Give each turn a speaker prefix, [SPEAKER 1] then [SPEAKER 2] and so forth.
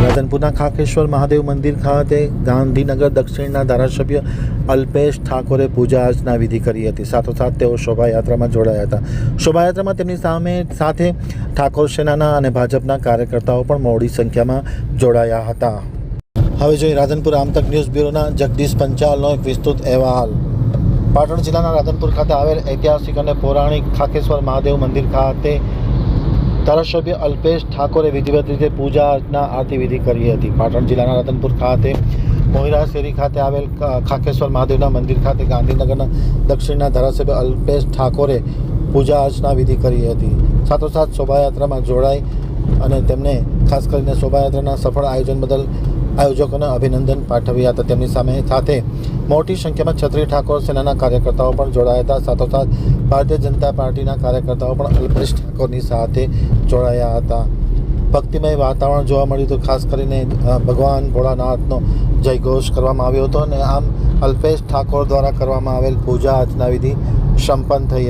[SPEAKER 1] રાધનપુરના ખાકેશ્વર મહાદેવ મંદિર ખાતે ગાંધીનગર દક્ષિણના ધારાસભ્ય અલ્પેશ ઠાકોરે પૂજા અર્ચના વિધિ કરી હતી. સાથોસાથ તેઓ શોભાયાત્રામાં જોડાયા હતા. શોભાયાત્રામાં તેમની સામે સાથે ઠાકોર સેનાના અને ભાજપના કાર્યકર્તાઓ પણ મોડી સંખ્યામાં જોડાયા હતા. હવે જોઈએ રાધનપુર આમતક ન્યૂઝ બ્યુરોના જગદીશ પંચાલનો એક વિસ્તૃત અહેવાલ. પાટણ જિલ્લાના રાધનપુર ખાતે આવેલ ઐતિહાસિક અને પૌરાણિક ખાકેશ્વર મહાદેવ મંદિર ખાતે ધારાસભ્ય અલ્પેશ ઠાકોરે વિધિવત રીતે પૂજા અર્ચના આરતી વિધિ કરી હતી. પાટણ જિલ્લાના રતનપુર ખાતે મોહિરા શેરી ખાતે આવેલ ખાકેશ્વર મહાદેવના મંદિર ખાતે ગાંધીનગરના દક્ષિણના ધારાસભ્ય અલ્પેશ ઠાકોરે પૂજા અર્ચના વિધિ કરી હતી. સાથોસાથ શોભાયાત્રામાં જોડાઈ અને તેમને ખાસ કરીને શોભાયાત્રાના સફળ આયોજન બદલ આયોજકોને અભિનંદન પાઠવ્યા હતા. તેમની સામે સાથે મોટી સંખ્યામાં છત્રી ઠાકોર સેનાના કાર્યકર્તાઓ પણ જોડાયા હતા. સાથોસાથ, ભારતીય જનતા પાર્ટીના કાર્યકર્તાઓ પણ અલ્પેશ ઠાકોરની સાથે જોડાયા હતા. ભક્તિમય વાતાવરણ જોવા મળ્યું હતું. ખાસ કરીને ભગવાન ભોળાનાથનો જયઘોષ કરવામાં આવ્યો હતો અને આમ અલ્પેશ ઠાકોર દ્વારા કરવામાં આવેલ પૂજા અર્ચના વિધિ સંપન્ન થઈ હતી.